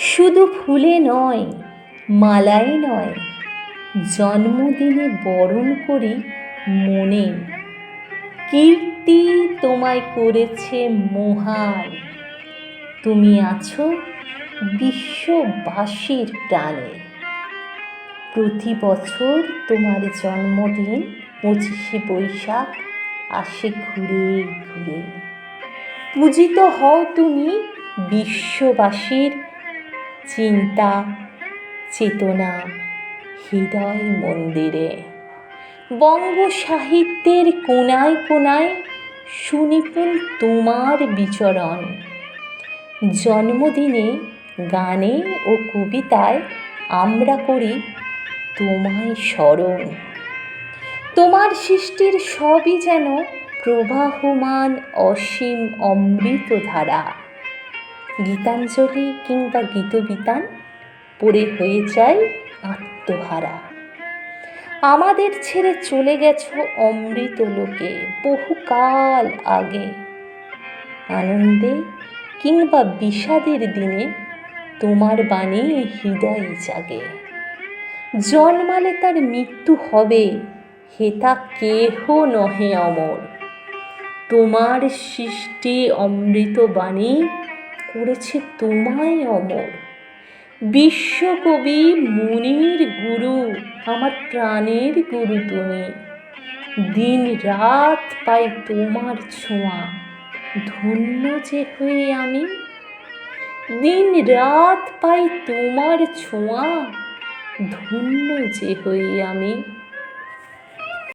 শুধু ফুলে নয় মালায় নয়, জন্মদিনে বরণ করি মনে। কীর্তি তোমায় করেছে মহান। তুমি আছো বিশ্ববাসীর প্রাণে। প্রতি বছর তোমার জন্মদিন পঁচিশে বৈশাখ আসে ঘুরে ঘুরে। পূজিত হও তুমি বিশ্ববাসীর চিন্তা, চেতনা, হৃদয় মন্দিরে। বঙ্গ সাহিত্যের কোনায় কোনায় সুনিপুণ তোমার বিচরণ। জন্মদিনে গানে ও কবিতায় আমরা করি তোমায় স্মরণ। তোমার সৃষ্টির সবই যেন প্রবাহমান অসীম অমৃত ধারা গীতাঞ্জলি কিংবা গীতবিতান পড়ে হয়ে যায় আত্মহারা। আমাদের ছেড়ে চলে গেছ অমৃত লোকে, বহুকাল আগে। আনন্দে কিংবা বিষাদের দিনে তোমার বাণী হৃদয়ে জাগে। জন্মালে তার মৃত্যু হবে হেতা কেহ নহে অমর। তোমার সৃষ্টি অমৃত বাণী করেছে তোমায় অমর। বিশ্বকবি মুনির গুরু, আমার প্রাণের গুরু তুমি। দিন রাত পাই তোমার ছোঁয়া, ধন্য যে হয়ে আমি। দিন রাত পাই তোমার ছোঁয়া, ধন্য যে হই আমি।